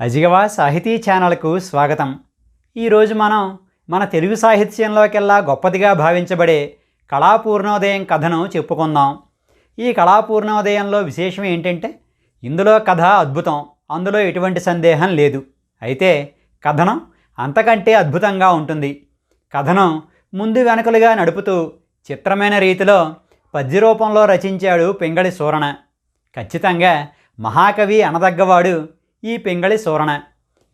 అజిగవా సాహితీ ఛానల్కు స్వాగతం. ఈరోజు మనం మన తెలుగు సాహిత్యంలోకెల్లా గొప్పదిగా భావించబడే కళాపూర్ణోదయం కథను చెప్పుకుందాం. ఈ కళాపూర్ణోదయంలో విశేషం ఏంటంటే ఇందులో కథ అద్భుతం అందులో ఎటువంటి సందేహం లేదు. అయితే కథనం అంతకంటే అద్భుతంగా ఉంటుంది. కథనం ముందు వెనకలుగా నడుపుతూ చిత్రమైన రీతిలో పద్య రూపంలో రచించాడు పింగళి సూరణ ఖచ్చితంగా మహాకవి అనదగ్గవాడు ఈ పింగళి సూరణ.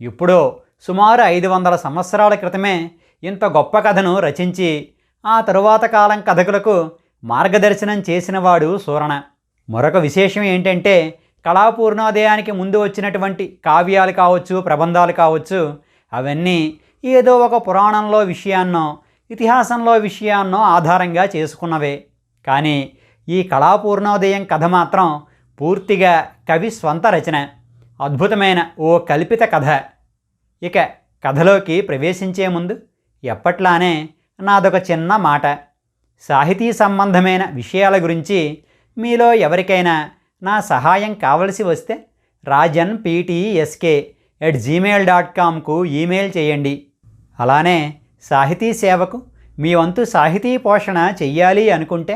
ఇప్పుడు సుమారు ఐదు వందల సంవత్సరాల క్రితమే ఇంత గొప్ప కథను రచించి ఆ తరువాత కాలం కథకులకు మార్గదర్శనం చేసినవాడు సూరణ. మరొక విశేషం ఏంటంటే కళాపూర్ణోదయానికి ముందు వచ్చినటువంటి కావ్యాలు కావచ్చు ప్రబంధాలు కావచ్చు అవన్నీ ఏదో ఒక పురాణంలో విషయాన్నో ఇతిహాసంలో విషయాన్నో ఆధారంగా చేసుకున్నవే. కానీ ఈ కళాపూర్ణోదయం కథ మాత్రం పూర్తిగా కవి స్వంత రచన. అద్భుతమైన ఓ కల్పిత కథ. ఇక కథలోకి ప్రవేశించే ముందు ఎప్పట్లానే నాదొక చిన్న మాట. సాహితీ సంబంధమైన విషయాల గురించి మీలో ఎవరికైనా నా సహాయం కావలసి వస్తే Rajan PTSK at Gmail dot కామ్కు email చేయండి. అలానే సాహితీ సేవకు మీ వంతు సాహితీ పోషణ చెయ్యాలి అనుకుంటే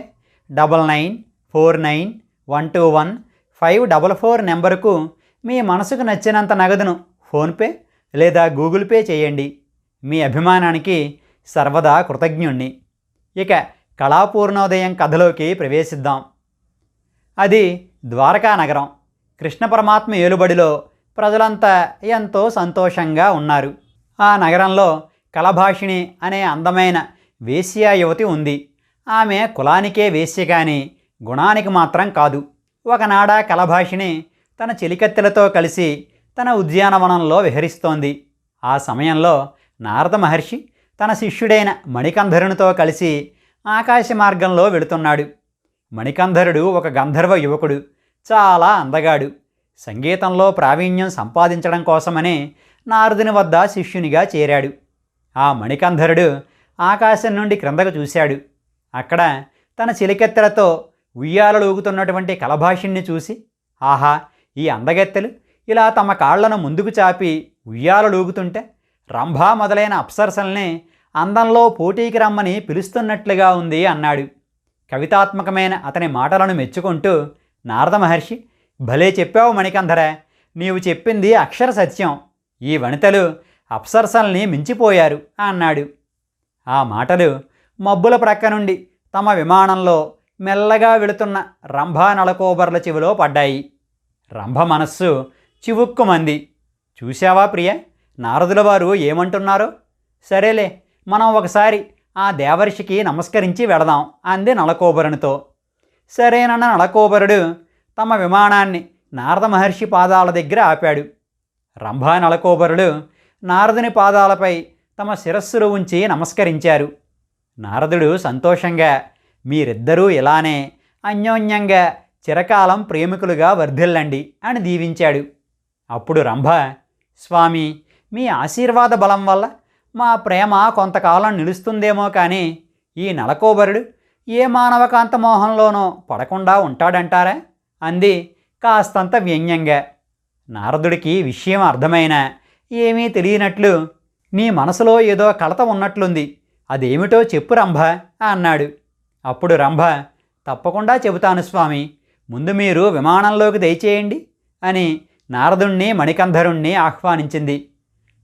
double nine four nine one two one five double four నెంబరుకు మీ మనసుకు నచ్చినంత నగదును ఫోన్పే లేదా గూగుల్ పే చేయండి. మీ అభిమానానికి సర్వదా కృతజ్ఞుణ్ణి. ఇక కళాపూర్ణోదయం కథలోకి ప్రవేశిద్దాం. అది ద్వారకా నగరం. కృష్ణ పరమాత్మ ఏలుబడిలో ప్రజలంతా ఎంతో సంతోషంగా ఉన్నారు. ఆ నగరంలో కలభాషిణి అనే అందమైన వేశ్యా యువతి ఉంది. ఆమె కులానికే వేశ్య కానీ గుణానికి మాత్రం కాదు. ఒకనాడ కలభాషిణి తన చెలికత్తెలతో కలిసి తన ఉద్యానవనంలో విహరిస్తోంది. ఆ సమయంలో నారద మహర్షి తన శిష్యుడైన మణికంధరునితో కలిసి ఆకాశ మార్గంలో వెళుతున్నాడు. మణికంధరుడు ఒక గంధర్వ యువకుడు. చాలా అందగాడు. సంగీతంలో ప్రావీణ్యం సంపాదించడం కోసమని నారదుని వద్ద శిష్యునిగా చేరాడు. ఆ మణికంధరుడు ఆకాశం నుండి క్రిందకు చూశాడు. అక్కడ తన చిలికెత్తెలతో ఉయ్యాలలోగుతున్నటువంటి కలభాషిణ్ణి చూసి ఆహా! ఈ అందగత్తెలు ఇలా తమ కాళ్ళను ముందుకు చాపి ఉయ్యాలలూగుతుంటే రంభా మొదలైన అప్సరసల్ని అందంలో పోటీకి రమ్మని పిలుస్తున్నట్లుగా ఉంది అన్నాడు. కవితాత్మకమైన అతని మాటలను మెచ్చుకుంటూ నారద మహర్షి భలే చెప్పావు మణికంధర నీవు చెప్పింది అక్షర సత్యం. ఈ వనితలు అప్సరసల్ని మించిపోయారు అన్నాడు. ఆ మాటలు మబ్బుల ప్రక్క నుండి తమ విమానంలో మెల్లగా వెళుతున్న రంభా నలకోబర్ల చెవిలో పడ్డాయి. రంభ మనస్సు చివుక్కుమంది. చూశావా ప్రియ? నారదుల వారు ఏమంటున్నారో? సరేలే మనం ఒకసారి ఆ దేవర్షికి నమస్కరించి వెళదాం అంది నలకోబరునితో. సరేనన్న నలకోబరుడు తమ విమానాన్ని నారద మహర్షి పాదాల దగ్గర ఆపాడు. రంభా నలకోబరుడు నారదుని పాదాలపై తమ శిరస్సులు ఉంచి నమస్కరించారు. నారదుడు సంతోషంగా మీరిద్దరూ ఇలానే అన్యోన్యంగా చిరకాలం ప్రేమికులుగా వర్ధిల్లండి అని దీవించాడు. అప్పుడు రంభ స్వామి మీ ఆశీర్వాద బలం వల్ల మా ప్రేమ కొంతకాలం నిలుస్తుందేమో కానీ ఈ నలకోబరుడు ఏ మానవకాంత మోహంలోనో పడకుండా ఉంటాడంటారా? అంది కాస్తంత వ్యంగ్యంగా. నారదుడికి విషయం అర్థమైన ఏమీ తెలియనట్లు నీ మనసులో ఏదో కలత ఉన్నట్లుంది. అదేమిటో చెప్పు రంభ అన్నాడు. అప్పుడు రంభ తప్పకుండా చెబుతాను స్వామి. ముందు మీరు విమానంలోకి దయచేయండి అని నారదుణ్ణి మణికంధరుణ్ణి ఆహ్వానించింది.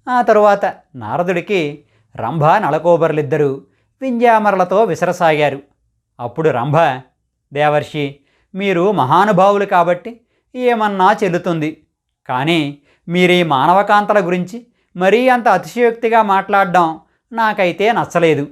ఆ తరువాత నారదుడికి రంభ నలకోబర్లిద్దరూ వింజామరలతో విసరసాగారు. అప్పుడు రంభ దేవర్షి మీరు మహానుభావులు కాబట్టి ఏమన్నా చెల్లుతుంది. కానీ మీరీ మానవకాంతల గురించి మరీ అంత అతిశయోక్తిగా మాట్లాడడం నాకైతే నచ్చలేదు.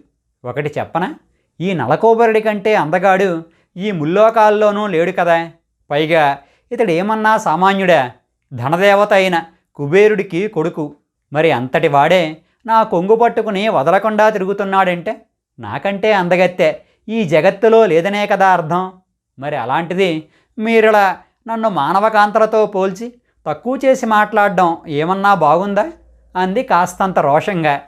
ఒకటి చెప్పనా? ఈ నలకోబరుడి కంటే అందగాడు ఈ ముల్లోకాల్లోనూ లేడు కదా. పైగా ఇతడు ఏమన్నా సామాన్యుడా? ధనదేవత అయిన కుబేరుడికి కొడుకు. మరి అంతటి వాడే నా కొంగు పట్టుకుని వదలకుండా తిరుగుతున్నాడంటే నాకంటే అందగత్తె ఈ జగత్తులో లేదనే కదా అర్థం. మరి అలాంటిది మీరిలా నన్ను మానవకాంతలతో పోల్చి తక్కువ చేసి మాట్లాడడం ఏమన్నా బాగుందా? అంది కాస్తంత రోషంగా.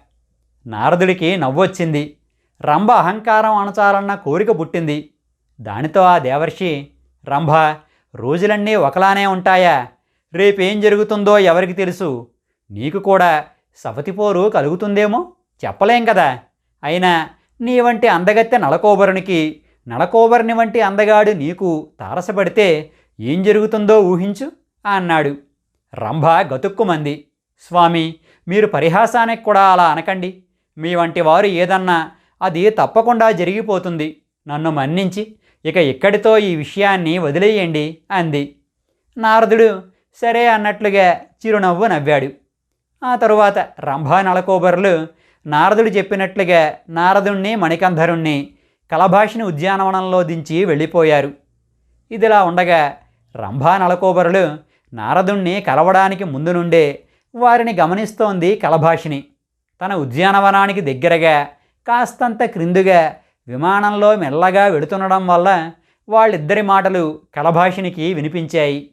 నారదుడికి నవ్వొచ్చింది. రంభ అహంకారం అణచాలన్న కోరిక పుట్టింది. దానితో ఆ దేవర్షి రంభ రోజులన్నీ ఒకలానే ఉంటాయా? రేపేం జరుగుతుందో ఎవరికి తెలుసు? నీకు కూడా సవతిపోరు కలుగుతుందేమో? చెప్పలేం కదా? అయినా నీ వంటి అందగత్తె నలకోబరునికి నలకోబరుని వంటి అందగాడు నీకు తారసపడితే ఏం జరుగుతుందో ఊహించు అన్నాడు. రంభ గతుక్కుమంది. స్వామి మీరు పరిహాసానికి కూడా అలా అనకండి. మీ వంటి వారు ఏదన్నా అది తప్పకుండా జరిగిపోతుంది. నన్ను మన్నించి ఇక ఇక్కడితో ఈ విషయాన్ని వదిలేయండి అంది. నారదుడు సరే అన్నట్లుగా చిరునవ్వు నవ్వాడు. ఆ తరువాత రంభా నలకోబరులు నారదుడు చెప్పినట్లుగా నారదుణ్ణి మణికంధరుణ్ణి కలభాషిని ఉద్యానవనంలో దించి వెళ్ళిపోయారు. ఇదిలా ఉండగా రంభా నలకోబరులు నారదుణ్ణి కలవడానికి ముందు నుండే వారిని గమనిస్తోంది కలభాషిని. తన ఉద్యానవనానికి దగ్గరగా కాస్తంత క్రిందుగా విమానంలో మెల్లగా వెడుతుండడం వల్ల వాళ్ళిద్దరి మాటలు కలభాషినికి వినిపించాయి.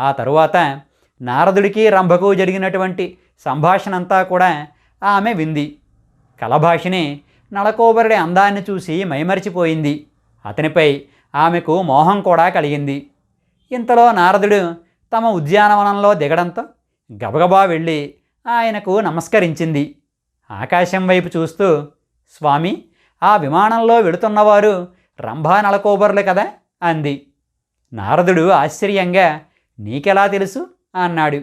ఆ తరువాత నారదుడికి రంభకు జరిగినటువంటి సంభాషణ అంతా కూడా ఆమె వింది. కలభాషిని నలకోబరుడి అందాన్ని చూసి మైమరిచిపోయింది. అతనిపై ఆమెకు మోహం కూడా కలిగింది. ఇంతలో నారదుడు తమ ఉద్యానవనంలో దిగడంతో గబగబా వెళ్ళి ఆయనకు నమస్కరించింది. ఆకాశం వైపు చూస్తూ స్వామి ఆ విమానంలో వెళుతున్నవారు రంభా నలకోబరులు కదా? అంది. నారదుడు ఆశ్చర్యంగా నీకెలా తెలుసు? అన్నాడు.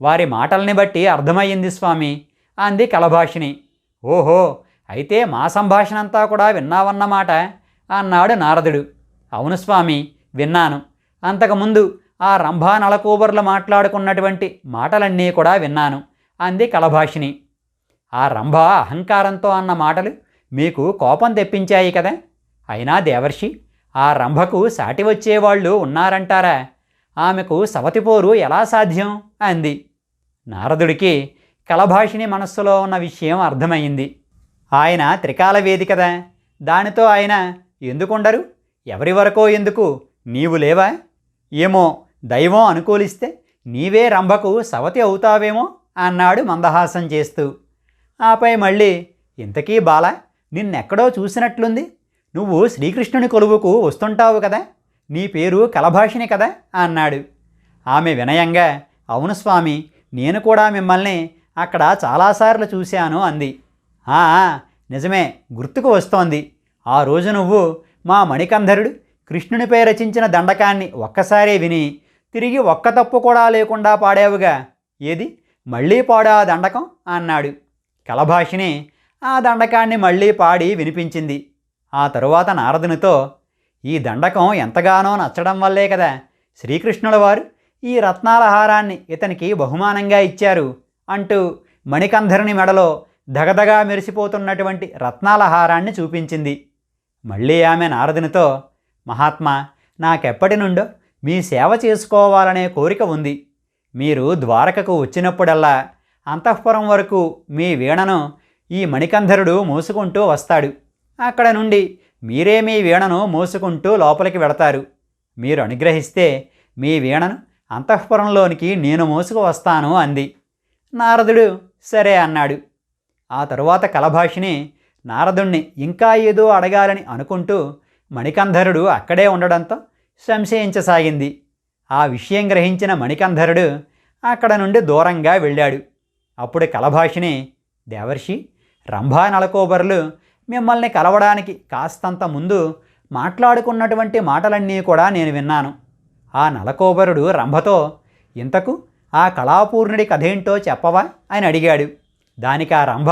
వారి మాటల్ని బట్టి అర్థమయ్యింది స్వామి అంది కలభాషిణి. ఓహో అయితే మా సంభాషణ అంతా కూడా విన్నావన్నమాట అన్నాడు నారదుడు. అవును స్వామి విన్నాను. అంతకుముందు ఆ రంభా నలకూబర్లు మాట్లాడుకున్నటువంటి మాటలన్నీ కూడా విన్నాను అంది కలభాషిణి. ఆ రంభ అహంకారంతో అన్న మాటలు మీకు కోపం తెప్పించాయి కదా. అయినా దేవర్షి ఆ రంభకు సాటి వచ్చేవాళ్ళు ఉన్నారంటారా? ఆమెకు సవతిపోరు ఎలా సాధ్యం? అంది. నారదుడికి కలభాషిని మనస్సులో ఉన్న విషయం అర్థమైంది. ఆయన త్రికాల వేది కదా. దానితో ఆయన ఎందుకుండరు? ఎవరి వరకో ఎందుకు? నీవు లేవా? ఏమో దైవం అనుకూలిస్తే నీవే రంభకు సవతి అవుతావేమో అన్నాడు మందహాసం చేస్తూ. ఆపై మళ్ళీ ఇంతకీ బాల నిన్నెక్కడో చూసినట్లుంది. నువ్వు శ్రీకృష్ణుని కొలువుకు వస్తుంటావు కదా. నీ పేరు కలభాషిని కదా అన్నాడు. ఆమె వినయంగా అవును స్వామి నేను కూడా మిమ్మల్ని అక్కడ చాలాసార్లు చూశాను అంది. "ఆ, నిజమే గుర్తుకు వస్తోంది. ఆ రోజు నువ్వు మా మణికంధరుడు కృష్ణునిపై రచించిన దండకాన్ని ఒక్కసారే విని తిరిగి ఒక్క తప్పు కూడా లేకుండా పాడావుగా. ఏది? మళ్ళీ పాడా ఆ దండకం అన్నాడు. కలభాషిని ఆ దండకాన్ని మళ్ళీ పాడి వినిపించింది. ఆ తరువాత నారదునితో ఈ దండకం ఎంతగానో నచ్చడం వల్లే కదా శ్రీకృష్ణుల వారు ఈ రత్నాల హారాన్ని ఇతనికి బహుమానంగా ఇచ్చారు అంటూ మణికంధరుని మెడలో దగదగా మెరిసిపోతున్నటువంటి రత్నాల హారాన్ని చూపించింది. మళ్ళీ ఆమె నారదునితో మహాత్మా నాకెప్పటి నుండో మీ సేవ చేసుకోవాలనే కోరిక ఉంది. మీరు ద్వారకకు వచ్చినప్పుడల్లా అంతఃపురం వరకు మీ వీణను ఈ మణికంధరుడు మోసుకుంటూ వస్తాడు. అక్కడ నుండి మీరే మీ వీణను మోసుకుంటూ లోపలికి వెడతారు. మీరు అనుగ్రహిస్తే మీ వీణను అంతఃపురంలోనికి నేను మోసుకు వస్తాను అంది. నారదుడు సరే అన్నాడు. ఆ తరువాత కలభాషిని నారదుణ్ణి ఇంకా ఏదో అడగాలని అనుకుంటూ మణికంధరుడు అక్కడే ఉండడంతో సంశయించసాగింది. ఆ విషయం గ్రహించిన మణికంధరుడు అక్కడ నుండి దూరంగా వెళ్ళాడు. అప్పుడు కలభాషిని దేవర్షి రంభా నలకోబరులు మిమ్మల్ని కలవడానికి కాస్తంత ముందు మాట్లాడుకున్నటువంటి మాటలన్నీ కూడా నేను విన్నాను. ఆ నలకోబరుడు రంభతో ఇంతకు ఆ కళాపూర్ణుడి కథేంటో చెప్పవా? అని అడిగాడు. దానికి ఆ రంభ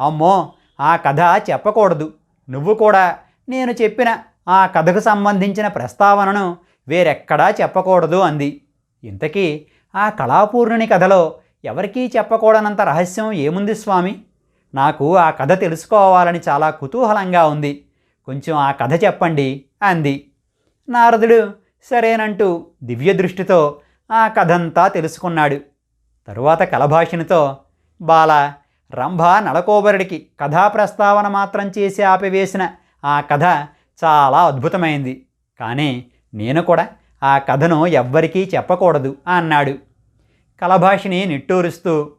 అమ్మో ఆ కథ చెప్పకూడదు. నువ్వు కూడా నేను చెప్పిన ఆ కథకు సంబంధించిన ప్రస్తావనను వేరెక్కడా చెప్పకూడదు అంది. ఇంతకీ ఆ కళాపూర్ణుని కథలో ఎవరికీ చెప్పకూడనంత రహస్యం ఏముంది స్వామి? నాకు ఆ కథ తెలుసుకోవాలని చాలా కుతూహలంగా ఉంది. కొంచెం ఆ కథ చెప్పండి అంది. నారదుడు సరేనంటూ దివ్య దృష్టితో ఆ కథంతా తెలుసుకున్నాడు. తరువాత కలభాషినితో బాల రంభ నలకోబరుడికి కథా ప్రస్తావన మాత్రం చేసి ఆపివేసిన ఆ కథ చాలా అద్భుతమైంది. కానీ నేను కూడా ఆ కథను ఎవ్వరికీ చెప్పకూడదు అన్నాడు. కలభాషిని నిట్టూరుస్తూ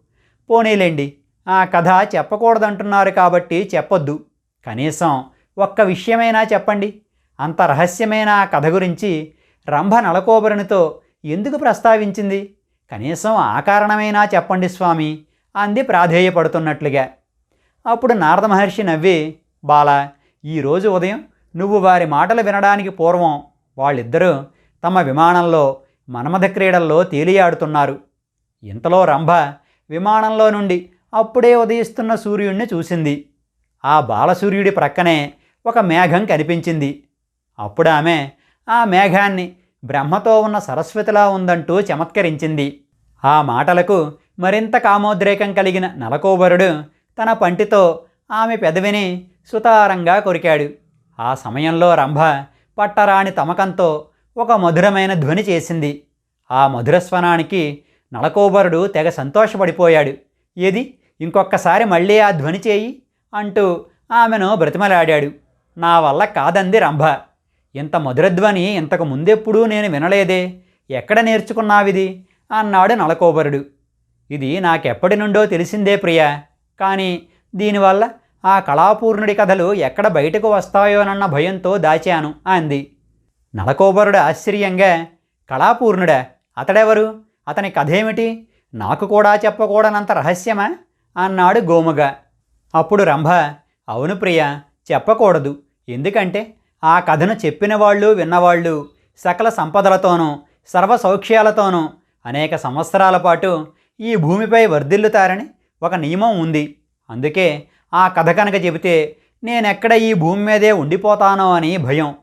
పోనీలేండి ఆ కథ చెప్పకూడదంటున్నారు కాబట్టి చెప్పొద్దు. కనీసం ఒక్క విషయమైనా చెప్పండి. అంత రహస్యమైన ఆ కథ గురించి రంభ నలకోబరునితో ఎందుకు ప్రస్తావించింది? కనీసం ఆ కారణమైనా చెప్పండి స్వామి అంది ప్రాధేయపడుతున్నట్లుగా. అప్పుడు నారద మహర్షి నవ్వి బాల ఈరోజు ఉదయం నువ్వు వారి మాటలు వినడానికి పూర్వం వాళ్ళిద్దరూ తమ విమానంలో మన్మథ క్రీడల్లో తేలియాడుతున్నారు. ఇంతలో రంభ విమానంలో నుండి అప్పుడే ఉదయిస్తున్న సూర్యుడిని చూసింది. ఆ బాలసూర్యుడి ప్రక్కనే ఒక మేఘం కనిపించింది. అప్పుడు ఆమె ఆ మేఘాన్ని బ్రహ్మతో ఉన్న సరస్వతిలా ఉందంటూ చమత్కరించింది. ఆ మాటలకు మరింత కామోద్రేకం కలిగిన నలకోబరుడు తన పంటితో ఆమె పెదవిని సుతారంగా కొరికాడు. ఆ సమయంలో రంభ పట్టరాని తమకంతో ఒక మధురమైన ధ్వని చేసింది. ఆ మధురస్వనానికి నలకోబరుడు తెగ సంతోషపడిపోయాడు. ఏది? ఇంకొక్కసారి మళ్ళీ ఆ ధ్వని చేయి అంటూ ఆమెను బ్రతిమలాడాడు. నా వల్ల కాదంది రంభ. ఇంత మధురధ్వని ఇంతకు ముందెప్పుడూ నేను వినలేదే. ఎక్కడ నేర్చుకున్నావిది? అన్నాడు నలకోబరుడు. ఇది నాకెప్పటి నుండో తెలిసిందే ప్రియా. కానీ దీనివల్ల ఆ కళాపూర్ణుడి కథలు ఎక్కడ బయటకు వస్తాయోనన్న భయంతో దాచాను అంది. నలకోబరుడు ఆశ్చర్యంగా కళాపూర్ణుడా అతడెవరు? అతని కథేమిటి? నాకు కూడా చెప్పకూడనంత రహస్యమా? అన్నాడు గోముగా. అప్పుడు రంభ అవును ప్రియ చెప్పకూడదు. ఎందుకంటే ఆ కథను చెప్పిన వాళ్ళు విన్నవాళ్ళు సకల సంపదలతోనూ సర్వ సౌఖ్యాలతోనూ అనేక సంవత్సరాల పాటు ఈ భూమిపై వర్ధిల్లుతారని ఒక నియమం ఉంది. అందుకే ఆ కథ కనుక చెబితే నేనెక్కడ ఈ భూమి మీదే ఉండిపోతానో అని భయం.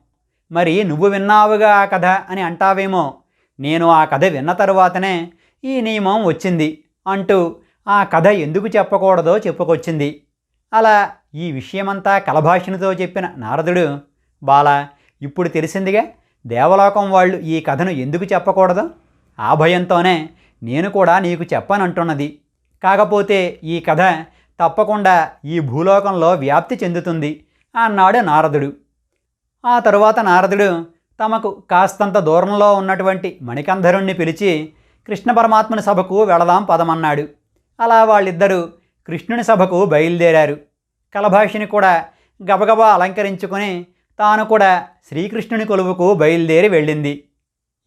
మరి నువ్వు విన్నావుగా ఆ కథ అని అంటావేమో? నేను ఆ కథ విన్న తరువాతనే ఈ నియమం వచ్చింది అంటూ ఆ కథ ఎందుకు చెప్పకూడదో చెప్పుకొచ్చింది. అలా ఈ విషయమంతా కలభాషణతో చెప్పిన నారదుడు బాల ఇప్పుడు తెలిసిందిగా దేవలోకం వాళ్ళు ఈ కథను ఎందుకు చెప్పకూడదు? ఆ భయంతోనే నేను కూడా నీకు చెప్పనంటున్నది. కాకపోతే ఈ కథ తప్పకుండా ఈ భూలోకంలో వ్యాప్తి చెందుతుంది అన్నాడు నారదుడు. ఆ తరువాత నారదుడు తమకు కాస్తంత దూరంలో ఉన్నటువంటి మణికంధరుణ్ణి పిలిచి కృష్ణ పరమాత్మని సభకు వెళదాం పదమన్నాడు. అలా వాళ్ళిద్దరూ కృష్ణుని సభకు బయలుదేరారు. కలభాషిని కూడా గబగబా అలంకరించుకొని తాను కూడా శ్రీకృష్ణుని కొలువుకు బయలుదేరి వెళ్ళింది.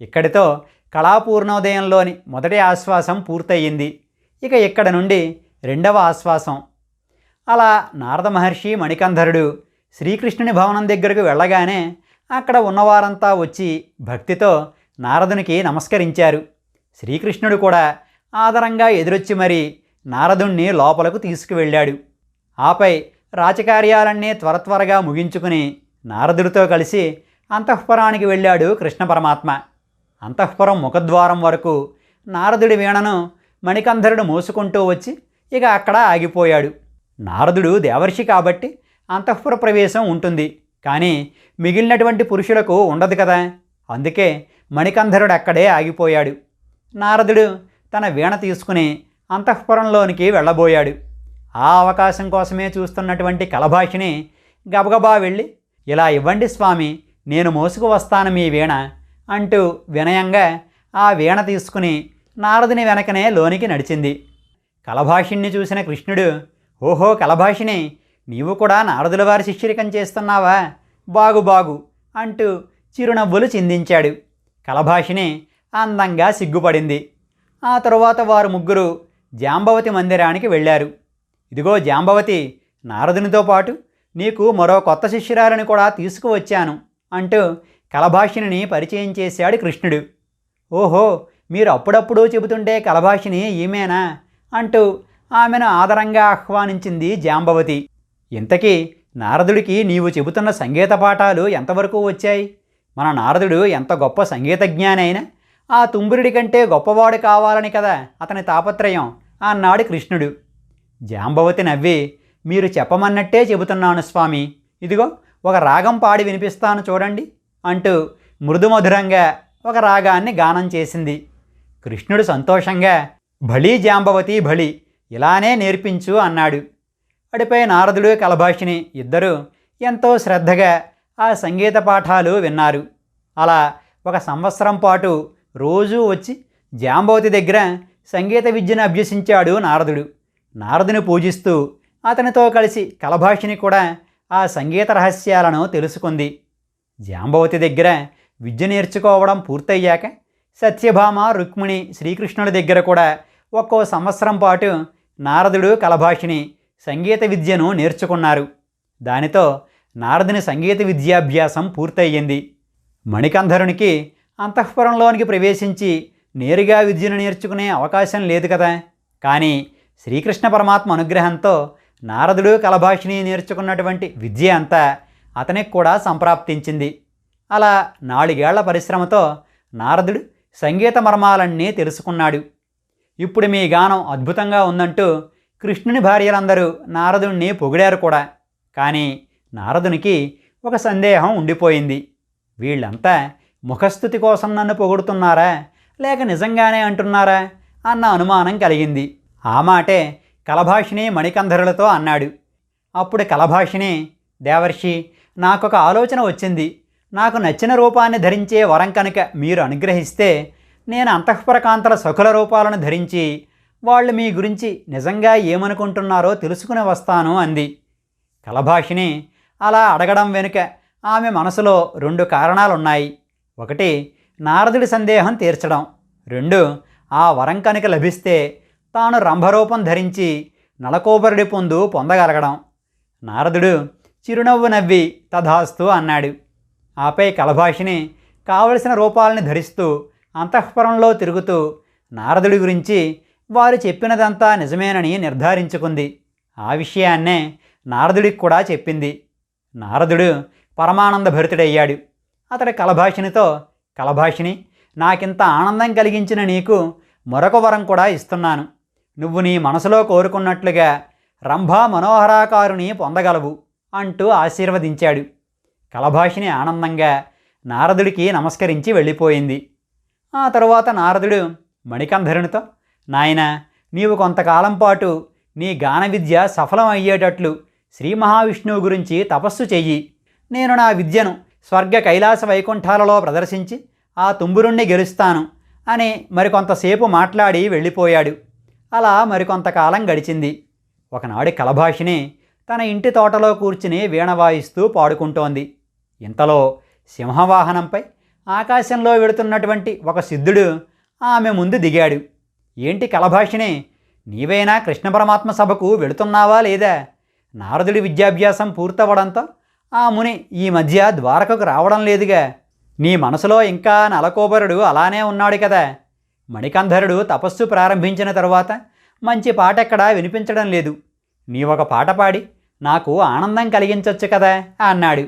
ఇక్కడితో కళాపూర్ణోదయంలోని మొదటి ఆశ్వాసం పూర్తయింది. ఇక ఇక్కడ నుండి రెండవ ఆశ్వాసం. అలా నారద మహర్షి మణికంధరుడు శ్రీకృష్ణుని భవనం దగ్గరకు వెళ్ళగానే అక్కడ ఉన్నవారంతా వచ్చి భక్తితో నారదునికి నమస్కరించారు. శ్రీకృష్ణుడు కూడా ఆదరంగా ఎదురొచ్చి మరి నారదుణ్ణి లోపలకు తీసుకువెళ్ళాడు. ఆపై రాచకార్యాలన్నీ త్వర త్వరగా ముగించుకుని నారదుడితో కలిసి అంతఃపురానికి వెళ్ళాడు కృష్ణ పరమాత్మ. అంతఃపురం ముఖద్వారం వరకు నారదుడి వీణను మణికంధరుడు మోసుకుంటూ వచ్చి ఇక అక్కడ ఆగిపోయాడు. నారదుడు దేవర్షి కాబట్టి అంతఃపుర ప్రవేశం ఉంటుంది. కానీ మిగిలినటువంటి పురుషులకు ఉండదు కదా. అందుకే మణికంధరుడు అక్కడే ఆగిపోయాడు. నారదుడు తన వీణ తీసుకుని అంతఃపురంలోనికి వెళ్ళబోయాడు. ఆ అవకాశం కోసమే చూస్తున్నటువంటి కలభాషిని గబగబా వెళ్ళి ఇలా ఇవ్వండి స్వామి నేను మోసుకు వస్తాను మీ వీణ అంటూ వినయంగా ఆ వీణ తీసుకుని నారదుని వెనకనే లోనికి నడిచింది. కలభాషిణ్ణి చూసిన కృష్ణుడు ఓహో కలభాషిణి నీవు కూడా నారదుల వారి శిష్యరికం చేస్తున్నావా? బాగు బాగు అంటూ చిరునవ్వులు చిందించాడు. కలభాషిని అందంగా సిగ్గుపడింది. ఆ తరువాత వారు ముగ్గురు జాంబవతి మందిరానికి వెళ్ళారు. ఇదిగో జాంబవతి నారదునితో పాటు నీకు మరో కొత్త శిష్యురాలని కూడా తీసుకువచ్చాను అంటూ కలభాషిని పరిచయం చేశాడు కృష్ణుడు. ఓహో మీరు అప్పుడప్పుడు చెబుతుంటే కలభాషిని ఈమెనా అంటూ ఆమెను ఆదరంగా ఆహ్వానించింది జాంబవతి. ఇంతకీ నారదుడికి నీవు చెబుతున్న సంగీత పాఠాలు ఎంతవరకు వచ్చాయి? మన నారదుడు ఎంత గొప్ప సంగీతజ్ఞానైనా ఆ తుంబురుడి కంటే గొప్పవాడు కావాలని కదా అతని తాపత్రయం. అన్నాడు కృష్ణుడు. జాంబవతి నవ్వి మీరు చెప్పమన్నట్టే చెబుతున్నాను స్వామి. ఇదిగో ఒక రాగం పాడి వినిపిస్తాను చూడండి అంటూ మృదుమధురంగా ఒక రాగాన్ని గానం చేసింది. కృష్ణుడు సంతోషంగా భళీ జాంబవతి భళి ఇలానే నేర్పించు అన్నాడు. అడిపై నారదుడు కలభాషిని ఇద్దరూ ఎంతో శ్రద్ధగా ఆ సంగీత పాఠాలు విన్నారు. అలా ఒక సంవత్సరం పాటు రోజూ వచ్చి జాంబవతి దగ్గర సంగీత విద్యను అభ్యసించాడు నారదుడు. నారదుని పూజిస్తూ అతనితో కలిసి కలభాషిని కూడా ఆ సంగీత రహస్యాలను తెలుసుకుంది. జాంబవతి దగ్గర విద్య నేర్చుకోవడం పూర్తయ్యాక సత్యభామ రుక్మిణి శ్రీకృష్ణుల దగ్గర కూడా ఒక్కో సంవత్సరం పాటు నారదుడు కలభాషిని సంగీత విద్యను నేర్చుకున్నారు. దానితో నారదుని సంగీత విద్యాభ్యాసం పూర్తయ్యింది. మణికంధరునికి అంతఃపురంలోనికి ప్రవేశించి నేరుగా విద్యను నేర్చుకునే అవకాశం లేదు కదా. కానీ శ్రీకృష్ణ పరమాత్మ అనుగ్రహంతో నారదుడు కలభాషిని నేర్చుకున్నటువంటి విద్య అంతా అతనికి కూడా సంప్రాప్తించింది. అలా నాలుగేళ్ళ పరిశ్రమతో నారదుడు సంగీత మర్మాలన్నీ తెలుసుకున్నాడు. ఇప్పుడు మీ గానం అద్భుతంగా ఉందంటూ కృష్ణుని భార్యలందరూ నారదుణ్ణి పొగిడారు కూడా. కానీ నారదునికి ఒక సందేహం ఉండిపోయింది. వీళ్ళంతా ముఖస్థుతి కోసం నన్ను పొగుడుతున్నారా? లేక నిజంగానే అంటున్నారా? అన్న అనుమానం కలిగింది. ఆ మాటే కలభాషిణి మణికంధరులతో అన్నాడు. అప్పుడు కలభాషిణి దేవర్షి నాకొక ఆలోచన వచ్చింది. నాకు నచ్చిన రూపాన్ని ధరించే వరం కనుక మీరు అనుగ్రహిస్తే నేను అంతఃపురకాంతల సకుల రూపాలను ధరించి వాళ్ళు మీ గురించి నిజంగా ఏమనుకుంటున్నారో తెలుసుకుని వస్తాను అంది. కలభాషిని అలా అడగడం వెనుక ఆమె మనసులో రెండు కారణాలున్నాయి. ఒకటి నారదుడి సందేహం తీర్చడం. రెండు ఆ వరం కనుక లభిస్తే తాను రంభరూపం ధరించి నలకోబరుడి పొందు పొందగలగడం. నారదుడు చిరునవ్వు నవ్వి తథాస్తు అన్నాడు. ఆపై కలభాషిని కావలసిన రూపాలని ధరిస్తూ అంతఃపురంలో తిరుగుతూ నారదుడి గురించి వారు చెప్పినదంతా నిజమేనని నిర్ధారించుకుంది. ఆ విషయాన్నే నారదుడికి కూడా చెప్పింది. నారదుడు పరమానంద భరితుడయ్యాడు అతడి కలభాషినితో కలభాషిని నాకింత ఆనందం కలిగించిన నీకు మరొక వరం కూడా ఇస్తున్నాను. నువ్వు నీ మనసులో కోరుకున్నట్లుగా రంభా మనోహరాకారుని పొందగలవు అంటూ ఆశీర్వదించాడు. కలభాషిని ఆనందంగా నారదుడికి నమస్కరించి వెళ్ళిపోయింది. ఆ తరువాత నారదుడు మణికంధరునితో నాయన నీవు కొంతకాలం పాటు నీ గాన విద్య సఫలం అయ్యేటట్లు శ్రీ మహావిష్ణువు గురించి తపస్సు చెయ్యి. నేను నా విద్యను స్వర్గ కైలాస వైకుంఠాలలో ప్రదర్శించి ఆ తుంబురుణ్ణి గెలుస్తాను అని మరికొంతసేపు మాట్లాడి వెళ్ళిపోయాడు. అలా మరికొంతకాలం గడిచింది. ఒకనాడు కలభాషిని తన ఇంటి తోటలో కూర్చుని వీణ వాయిస్తూ పాడుకుంటోంది. ఇంతలో సింహవాహనంపై ఆకాశంలో వెడుతున్నటువంటి ఒక సిద్ధుడు ఆమె ముందు దిగాడు. ఏంటి కలభాషిని నీవైనా కృష్ణ పరమాత్మ సభకు వెళుతున్నావా లేదా? నారదుడి విద్యాభ్యాసం పూర్తవడంతో ఆ ముని ఈ మధ్య ద్వారకకు రావడం లేదుగా. నీ మనసులో ఇంకా నలకోబరుడు అలానే ఉన్నాడు కదా. మణికంధరుడు తపస్సు ప్రారంభించిన తరువాత మంచి పాట ఎక్కడా వినిపించడం లేదు. నీ ఒక పాట పాడి నాకు ఆనందం కలిగించవచ్చు కదా అన్నాడు.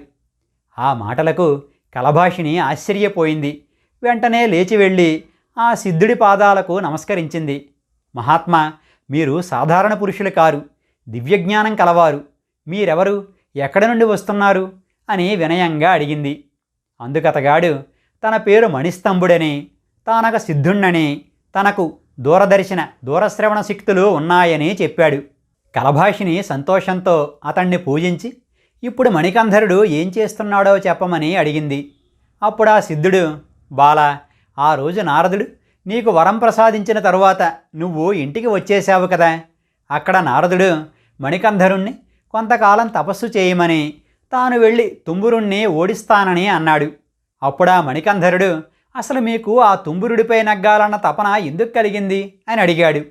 ఆ మాటలకు కలభాషిని ఆశ్చర్యపోయింది. వెంటనే లేచి వెళ్ళి ఆ సిద్ధుడి పాదాలకు నమస్కరించింది. మహాత్మా మీరు సాధారణ పురుషులు కారు. దివ్యజ్ఞానం కలవారు. మీరెవరు? ఎక్కడి నుండి వస్తున్నారు? అని వినయంగా అడిగింది. అందుకతగాడు తన పేరు మణిస్తంభుడని తానక సిద్ధుణ్ణని తనకు దూరదర్శన దూరశ్రవణ శక్తులు ఉన్నాయని చెప్పాడు. కలభాషిని సంతోషంతో అతన్ని పూజించి ఇప్పుడు మణికంధరుడు ఏం చేస్తున్నాడో చెప్పమని అడిగింది. అప్పుడు ఆ సిద్ధుడు బాల ఆ రోజు నారదుడు నీకు వరం ప్రసాదించిన తరువాత నువ్వు ఇంటికి వచ్చేశావు కదా. అక్కడ నారదుడు మణికంధరుణ్ణి కొంతకాలం తపస్సు చేయమని తాను వెళ్ళి తుంబురుణ్ణి ఓడిస్తానని అన్నాడు. అప్పుడా మణికంధరుడు అసలు మీకు ఆ తుంబురుడిపై నగ్గాలన్న తపన ఎందుకు కలిగింది? అని అడిగాడు.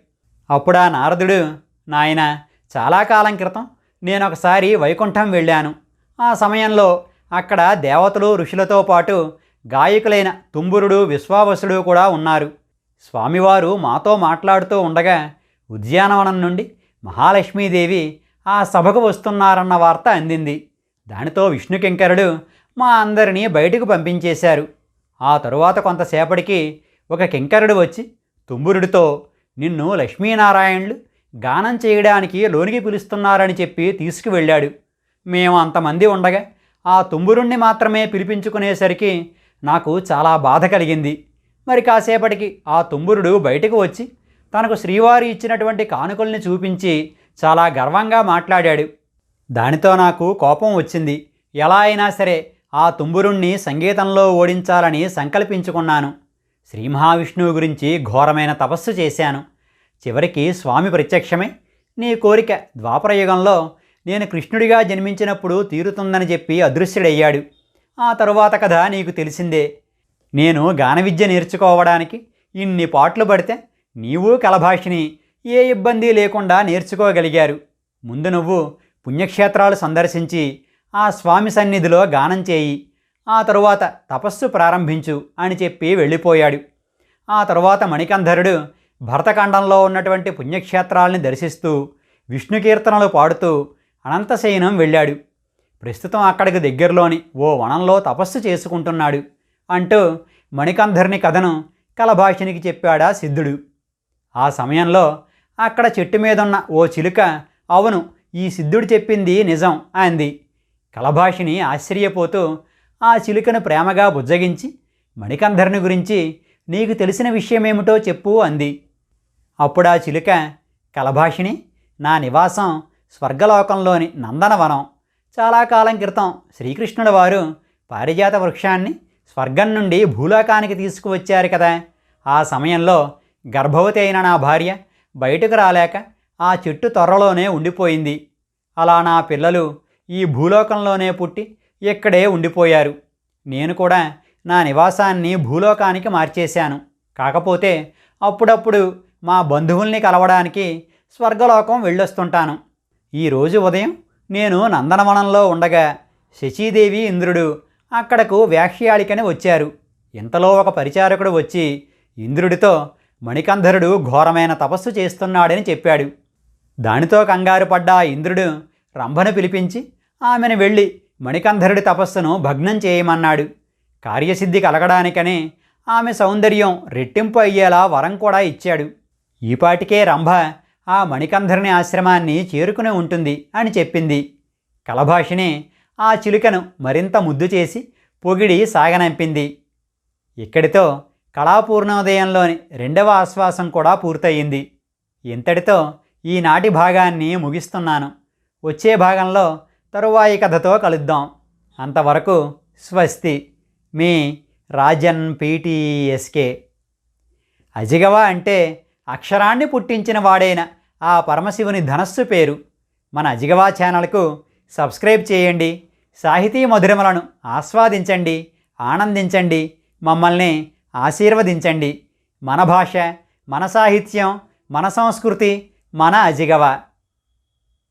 అప్పుడా నారదుడు నాయన చాలా కాలం క్రితం నేను ఒకసారి వైకుంఠం వెళ్ళాను. ఆ సమయంలో అక్కడ దేవతలు ఋషులతో పాటు గాయకులైన తుంబురుడు విశ్వావసుడు కూడా ఉన్నారు. స్వామివారు మాతో మాట్లాడుతూ ఉండగా ఉద్యానవనం నుండి మహాలక్ష్మీదేవి ఆ సభకు వస్తున్నారన్న వార్త అందింది. దానితో విష్ణుకింకరుడు మా అందరినీ బయటకు పంపించేశారు. ఆ తరువాత కొంతసేపటికి ఒక కింకరుడు వచ్చి తుంబురుడితో నిన్ను లక్ష్మీనారాయణులు గానం చేయడానికి లోనికి పిలుస్తున్నారని చెప్పి తీసుకువెళ్ళాడు. మేము అంతమంది ఉండగా ఆ తుమ్మురుణ్ణి మాత్రమే పిలిపించుకునేసరికి నాకు చాలా బాధ కలిగింది. మరి కాసేపటికి ఆ తుంబురుడు బయటకు వచ్చి తనకు శ్రీవారి ఇచ్చినటువంటి కానుకల్ని చూపించి చాలా గర్వంగా మాట్లాడాడు. దానితో నాకు కోపం వచ్చింది. ఎలా అయినా సరే ఆ తుంబురుణ్ణి సంగీతంలో ఓడించాలని సంకల్పించుకున్నాను. శ్రీ మహావిష్ణువు గురించి ఘోరమైన తపస్సు చేశాను. చివరికి స్వామి ప్రత్యక్షమై నీ కోరిక ద్వాపరయుగంలో నేను కృష్ణుడిగా జన్మించినప్పుడు తీరుతుందని చెప్పి అదృశ్యుడయ్యాడు. ఆ తరువాత కథ నీకు తెలిసిందే. నేను గాన విద్య నేర్చుకోవడానికి ఇన్ని పాటలు పడితే నీవు కలభాషిని ఏ ఇబ్బంది లేకుండా నేర్చుకోగలిగారు. ముందు నువ్వు పుణ్యక్షేత్రాలు సందర్శించి ఆ స్వామి సన్నిధిలో గానం చేయి. ఆ తరువాత తపస్సు ప్రారంభించు అని చెప్పి వెళ్ళిపోయాడు. ఆ తరువాత మణికంధరుడు భరతఖండంలో ఉన్నటువంటి పుణ్యక్షేత్రాల్ని దర్శిస్తూ విష్ణు కీర్తనలు పాడుతూ అనంతశయనం వెళ్ళాడు. ప్రస్తుతం అక్కడికి దగ్గరలోని ఓ వనంలో తపస్సు చేసుకుంటున్నాడు అంటూ మణికంధరుని కథను కలభాషినికి చెప్పాడా సిద్ధుడు. ఆ సమయంలో అక్కడ చెట్టు మీదున్న ఓ చిలుక అవును ఈ సిద్ధుడు చెప్పింది నిజం అంది. కలభాషిని ఆశ్చర్యపోతూ ఆ చిలుకను ప్రేమగా బుజ్జగించి మణికంధర్ని గురించి నీకు తెలిసిన విషయమేమిటో చెప్పు అంది. అప్పుడు ఆ చిలుక కలభాషిణి నా నివాసం స్వర్గలోకంలోని నందనవనం. చాలా కాలం క్రితం శ్రీకృష్ణుడు వారు పారిజాత వృక్షాన్ని స్వర్గం నుండి భూలోకానికి తీసుకువచ్చారు కదా. ఆ సమయంలో గర్భవతి అయిన నా భార్య బయటకు రాలేక ఆ చెట్టు త్వరలోనే ఉండిపోయింది. అలా నా పిల్లలు ఈ భూలోకంలోనే పుట్టి ఇక్కడే ఉండిపోయారు. నేను కూడా నా నివాసాన్ని భూలోకానికి మార్చేశాను. కాకపోతే అప్పుడప్పుడు మా బంధువుల్ని కలవడానికి స్వర్గలోకం వెళ్ళొస్తుంటాను. ఈరోజు ఉదయం నేను నందనవనంలో ఉండగా శచీదేవి ఇంద్రుడు అక్కడకు వ్యాఖ్యాళికని వచ్చారు. ఇంతలో ఒక పరిచారకుడు వచ్చి ఇంద్రుడితో మణికంధరుడు ఘోరమైన తపస్సు చేస్తున్నాడని చెప్పాడు. దానితో కంగారు పడ్డ ఆ ఇంద్రుడు రంభను పిలిపించి ఆమెను వెళ్ళి మణికంధరుడి తపస్సును భగ్నం చేయమన్నాడు. కార్యసిద్ధి కలగడానికనే ఆమె సౌందర్యం రెట్టింపు అయ్యేలా వరం కూడా ఇచ్చాడు. ఈపాటికే రంభ ఆ మణికంధరుని ఆశ్రమాన్ని చేరుకుని ఉంటుంది అని చెప్పింది. కలభాషిని ఆ చిలుకను మరింత ముద్దు చేసి పొగిడి సాగనంపింది. ఇక్కడితో కళాపూర్ణోదయంలోని రెండవ ఆశ్వాసం కూడా పూర్తయింది. ఇంతటితో ఈనాటి భాగాన్ని ముగిస్తున్నాను. వచ్చే భాగంలో తరువాయి కథతో కలుద్దాం. అంతవరకు స్వస్తి. మీ రాజన్ పీటీఎస్కే. అజిగవ అంటే అక్షరాన్ని పుట్టించిన వాడైన ఆ పరమశివుని ధనస్సు పేరు. మన అజిగవా ఛానల్కు సబ్స్క్రైబ్ చేయండి. సాహితీ మధురములను ఆస్వాదించండి ఆనందించండి. మమ్మల్ని ఆశీర్వదించండి. మన భాష మన సాహిత్యం మన సంస్కృతి మన అజిగవ.